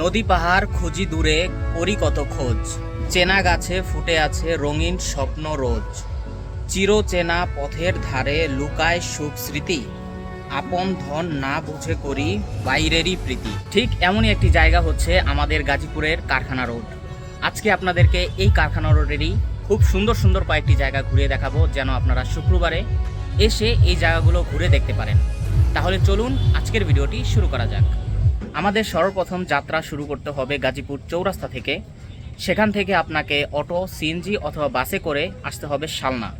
নদী পাহাড় খুঁজি দূরে করি কত খোঁজ। চেনা গাছে ফুটে আছে রঙিন স্বপ্ন রোজ। চিরচেনা পথের ধারে লুকায় সুখ স্মৃতি। আপন ধন না বুঝে করি বাইরেরই প্রীতি। ঠিক এমনই একটি জায়গা হচ্ছে আমাদের গাজীপুরের কারখানা রোড। আজকে আপনাদেরকে এই কারখানা রোডেরই খুব সুন্দর সুন্দর কয়েকটি জায়গা ঘুরিয়ে দেখাবো যেন আপনারা শুক্রবারে এসে এই জায়গাগুলো ঘুরে দেখতে পারেন। তাহলে চলুন আজকের ভিডিওটি শুরু করা যাক। আমাদের সর্বপ্রথম যাত্রা শুরু করতে হবে গাজীপুর চৌরাস্তা থেকে। সেখান থেকে আপনাকে অটো সিএনজি অথবা বাসে করে আসতে হবে শালনা।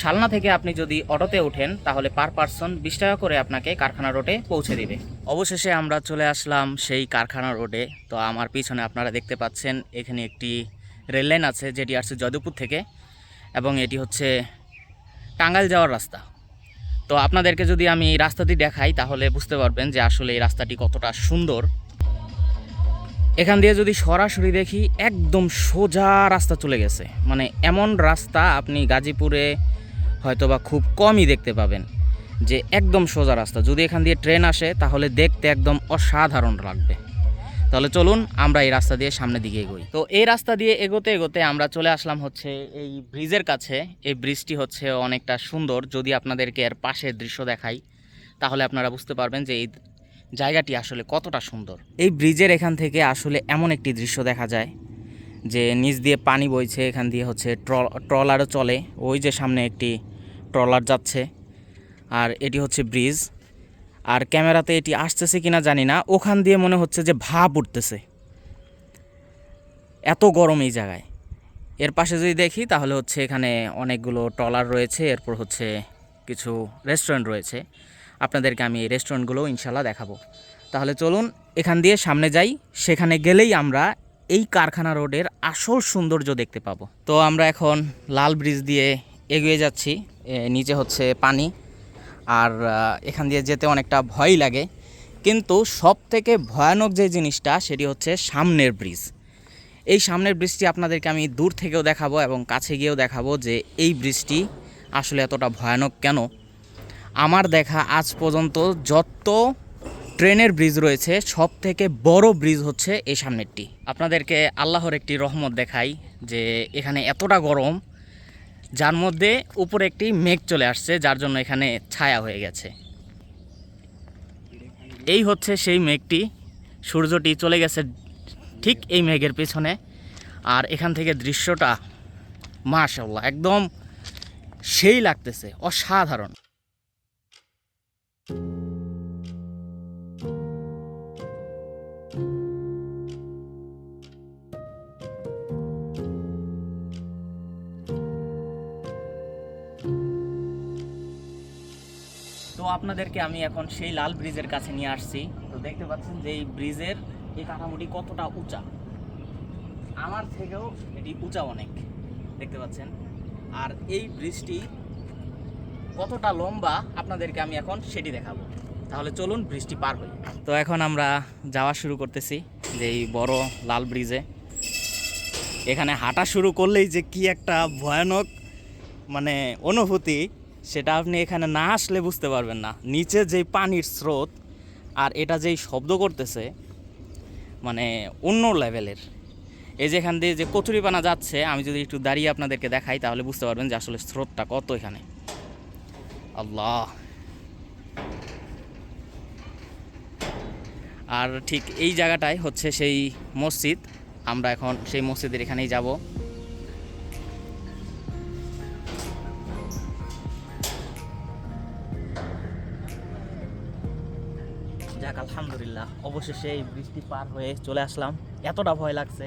শালনা থেকে আপনি যদি অটোতে ওঠেন, তাহলে পার পার্সন বিশ টাকা করে আপনাকে কারখানা রোডে পৌঁছে দেবে। অবশেষে আমরা চলে আসলাম সেই কারখানা রোডে। তো আমার পিছনে আপনারা দেখতে পাচ্ছেন, এখানে একটি রেল লাইন আছে, যেটি আসছে যদুপুর থেকে। এবং এটি হচ্ছে টাঙ্গাইল যাওয়ার রাস্তা। তো আপনাদেরকে যদি আমি এই রাস্তাটি দেখাই, তাহলে বুঝতে পারবেন যে আসলে এই রাস্তাটি কতটা সুন্দর। এখান দিয়ে যদি সরাসরি দেখি, একদম সোজা রাস্তা চলে গেছে। মানে এমন রাস্তা আপনি গাজীপুরে হয়তোবা খুব কমই দেখতে পাবেন যে একদম সোজা রাস্তা। যদি এখান দিয়ে ট্রেন আসে, তাহলে দেখতে একদম অসাধারণ লাগবে। তাহলে চলুন আমরা এই রাস্তা দিয়ে সামনের দিকে এগোই। তো এই রাস্তা দিয়ে এগোতে এগোতে আমরা চলে আসলাম হচ্ছে এই ব্রিজের কাছে। এই ব্রিজটি হচ্ছে অনেকটা সুন্দর। যদি আপনাদেরকে এর পাশের দৃশ্য দেখাই, তাহলে আপনারা বুঝতে পারবেন যে এই জায়গাটি আসলে কতটা সুন্দর। এই ব্রিজের এখান থেকে আসলে এমন একটি দৃশ্য দেখা যায়, যে নিচ দিয়ে পানি বইছে, এখান দিয়ে হচ্ছে ট্রল, ট্রলারও চলে। ওই যে সামনে একটি ট্রলার যাচ্ছে, আর এটি হচ্ছে ব্রিজ। আর ক্যামেরাতে এটি আসতেছে কিনা জানি না। ওখান দিয়ে মনে হচ্ছে যে ভাব উঠতেছে। এত গরম এই জায়গায়। এর পাশে যদি দেখি, তাহলে হচ্ছে এখানে অনেকগুলো ট্রলার রয়েছে। এরপর হচ্ছে কিছু রেস্টুরেন্ট রয়েছে। আপনাদেরকে আমি এই রেস্টুরেন্টগুলো ইনশাল্লাহ দেখাবো। তাহলে চলুন, এখান দিয়ে সামনে যাই। সেখানে গেলেই আমরা এই কারখানা রোডের আসল সৌন্দর্য দেখতে পাবো। তো আমরা এখন লাল ব্রিজ দিয়ে এগিয়ে যাচ্ছি। নিচে হচ্ছে পানি। আর এখান দিয়ে যেতে অনেকটা ভয় লাগে। কিন্তু সব থেকে ভয়ানক যে জিনিসটা, সেটি হচ্ছে সামনের ব্রিজ। এই সামনের ব্রিজটি আপনাদেরকে আমি দূর থেকেও দেখাবো এবং কাছে গিয়েও দেখাবো যে এই ব্রিজটি আসলে এতটা ভয়ানক কেন। আমার দেখা আজ পর্যন্ত যত ট্রেনের ব্রিজ রয়েছে সব থেকে বড় ব্রিজ হচ্ছে এই সামনেরটি। আপনাদেরকে আল্লাহর একটি রহমত দেখাই যে এখানে এতটা গরম যার মধ্যে উপরে একটি মেঘ চলে আসছে, যার জন্য এখানে ছায়া হয়ে গেছে। এই হচ্ছে সেই মেঘটি। সূর্যটি চলে গেছে ঠিক এই মেঘের পেছনে। আর এখান থেকে দৃশ্যটা মাশাল্লাহ একদম সেই লাগতেছে, অসাধারণ। আপনাদেরকে আমি এখন সেই লাল ব্রিজের কাছে নিয়ে আসছি। তো দেখতে পাচ্ছেন যে এই ব্রিজের এই কাঠামোটি কতটা উঁচা। আমার থেকেও এটি উঁচা অনেক, দেখতে পাচ্ছেন। আর এই ব্রিজটি কতটা লম্বা আপনাদেরকে আমি এখন সেটি দেখাবো। তাহলে চলুন ব্রিজটি পার হই। তো এখন আমরা যাওয়া শুরু করতেছি যে এই বড় লাল ব্রিজে। এখানে হাঁটা শুরু করলেই যে কি একটা ভয়ানক মানে অনুভূতি। সেটা আপনি এখানে না আসলে বুঝতে পারবেন না। নিচে যেই পানির স্রোত আর এটা যেই শব্দ করতেছে মানে অন্য লেভেলের। এই যে এখান দিয়ে যে কচুরিপানা যাচ্ছে, আমি যদি একটু দাঁড়িয়ে আপনাদেরকে দেখাই, তাহলে বুঝতে পারবেন যে আসলে স্রোতটা কত এখানে। আল্লাহ। আর ঠিক এই জায়গাটায় হচ্ছে সেই মসজিদ। আমরা এখন সেই মসজিদের এখানেই যাব। আলহামদুলিল্লাহ, অবশেষে এই বৃষ্টি পার হয়ে চলে আসলাম। এতটা ভয় লাগছে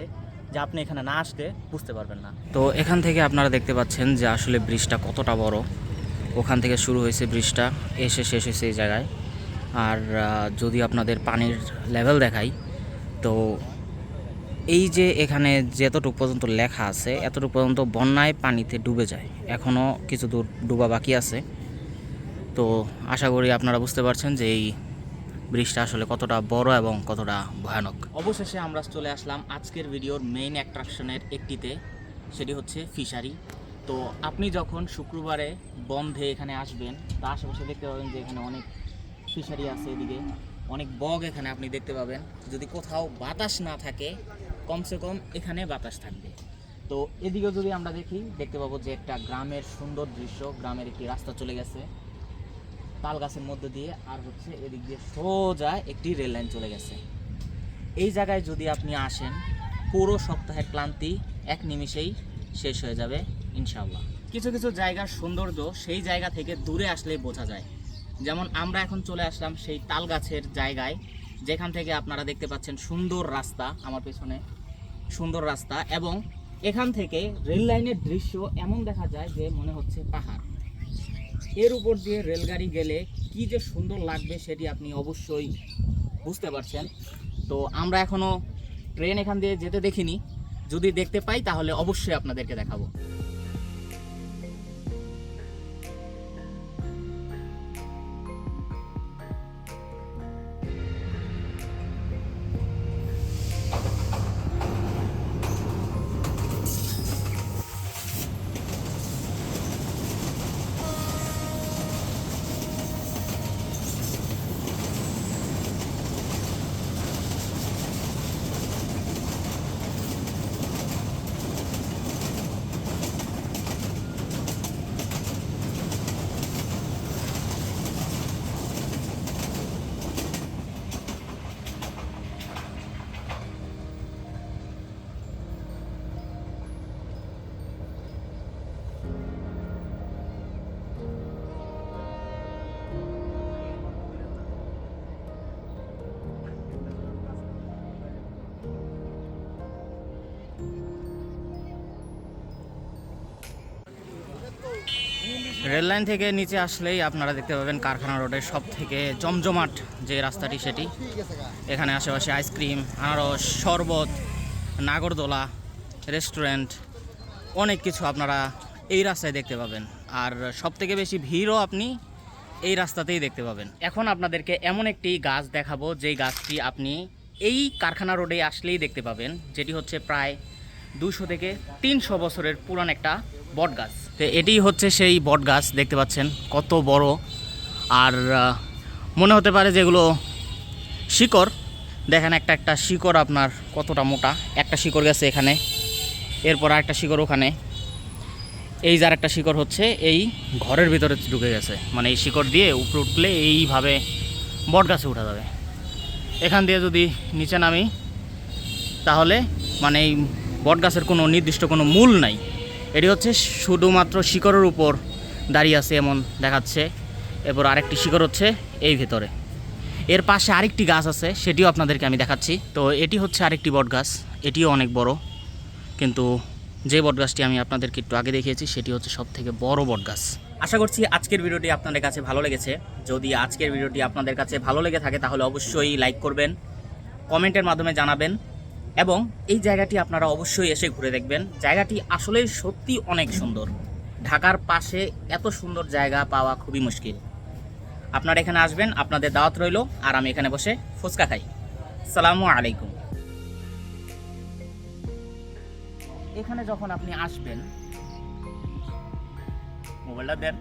যে আপনি এখানে না আসতে বুঝতে পারবেন না। তো এখান থেকে আপনারা দেখতে পাচ্ছেন যে আসলে ব্রিজটা কতটা বড়। ওখান থেকে শুরু হয়েছে ব্রিজটা, এসে শেষ হয়েছে এই জায়গায়। আর যদি আপনাদের পানির লেভেল দেখাই, তো এই যে এখানে যতটুকু পর্যন্ত লেখা আছে, এতটুকু পর্যন্ত বন্যায় পানিতে ডুবে যায়। এখনও কিছু দূর ডুবা বাকি আছে। তো আশা করি আপনারা বুঝতে পারছেন যে এই ব্রিজটা আসলে কতটা বড় এবং কতটা ভয়ানক। অবশেষে আমরা চলে আসলাম আজকের ভিডিওর মেইন অ্যাট্রাকশনের একটিতে, সেটি হচ্ছে ফিশারি। তো আপনি যখন শুক্রবারে বন্ধে এখানে আসবেন, তা আশেপাশে দেখতে পাবেন যে এখানে অনেক ফিশারি আছে এদিকে, অনেক বগ এখানে আপনি দেখতে পাবেন। যদি কোথাও বাতাস না থাকে, কমসে কম এখানে বাতাস থাকবে। তো এদিকেও যদি আমরা দেখি, দেখতে পাবো যে একটা গ্রামের সুন্দর দৃশ্য, গ্রামের একটি রাস্তা চলে গেছে। তাল গাছের মধ্যে দিয়ে আর হচ্ছে এদিক দিয়ে সোজা একটি রেল লাইন চলে গেছে। এই জায়গায় যদি আপনি আসেন, পুরো সপ্তাহের ক্লান্তি এক নিমিষেই শেষ হয়ে যাবে, ইনশাআল্লাহ। কিছু কিছু জায়গার সৌন্দর্য সেই জায়গা থেকে দূরে আসলেই বোঝা যায়। যেমন আমরা এখন চলে আসলাম সেই তাল গাছের জায়গায়, যেখান থেকে আপনারা দেখতে পাচ্ছেন সুন্দর রাস্তা আমার পেছনে, সুন্দর রাস্তা এবং এখান থেকে রেল লাইনের দৃশ্য এমন দেখা যায় যে মনে হচ্ছে পাহাড়। এর উপর দিয়ে রেলগাড়ি গেলে কি যে সুন্দর লাগবে সেটি আপনি অবশ্যই বুঝতে পারছেন। তো আমরা এখনও ট্রেন এখান দিয়ে যেতে দেখিনি। যদি দেখতে পাই তাহলে অবশ্যই আপনাদেরকে দেখাবো। রেল লাইন থেকে নিচে আসলেই আপনারা দেখতে পাবেন কারখানা রোডের সব থেকে জমজমাট যে রাস্তাটি, সেটি। এখানে আশেপাশে আইসক্রিম, আনারস, শরবত, নাগরদোলা, রেস্টুরেন্ট, অনেক কিছু আপনারা এই রাস্তায় দেখতে পাবেন। আর সব থেকে বেশি ভিড়ও আপনি এই রাস্তাতেই দেখতে পাবেন। এখন আপনাদেরকে এমন একটি গাছ দেখাবো, যেই গাছটি আপনি এই কারখানা রোডে আসলেই দেখতে পাবেন, যেটি হচ্ছে প্রায় দুশো থেকে তিনশো বছরের পুরান একটা বট গাছ তো এটি হচ্ছে সেই বট গাছ দেখতে পাচ্ছেন কত বড়। আর মনে হতে পারে যেগুলো শিকড়। দেখেন একটা একটা শিকড় আপনার কতটা মোটা। একটা শিকড় গেছে এখানে, এরপর একটা শিকড় ওখানে। এই যার একটা শিকড় হচ্ছে, এই ঘরের ভিতরে ঢুকে গেছে। মানে এই শিকড় দিয়ে উপরে উঠলে এইভাবে বট গাছে উঠা যাবে। এখান দিয়ে যদি নিচে নামি, তাহলে মানে এই বট গাছের কোনো নির্দিষ্ট কোনো মূল নাই। এটি হচ্ছে শুধুমাত্র শিকড়ের উপর দাঁড়িয়ে আছে এমন দেখাচ্ছে। এরপর আরেকটি শিকড় হচ্ছে এই ভেতরে। এর পাশে আরেকটি গাছ আছে, সেটিও আপনাদেরকে আমি দেখাচ্ছি। তো এটি হচ্ছে আরেকটি বট গাছ এটিও অনেক বড়। কিন্তু যে বট গাছটি আমি আপনাদেরকে একটু আগে দেখিয়েছি, সেটি হচ্ছে সব থেকে বড় বট গাছ আশা করছি আজকের ভিডিওটি আপনাদের কাছে ভালো লেগেছে। যদি আজকের ভিডিওটি আপনাদের কাছে ভালো লেগে থাকে, তাহলে অবশ্যই লাইক করবেন, কমেন্টের মাধ্যমে জানাবেন। এবং এই জায়গাটি আপনারা অবশ্যই এসে ঘুরে দেখবেন। জায়গাটি আসলে সত্যি অনেক সুন্দর। ঢাকার পাশে এত সুন্দর জায়গা পাওয়া খুবই মুশকিল। আপনারা এখানে আসবেন, আপনাদের দাওয়াত রইল, আর আমি এখানে বসে ফুচকা খাই। সালামু আলাইকুম। এখানে যখন আপনি আসবেন, মোবাইলটা দেন।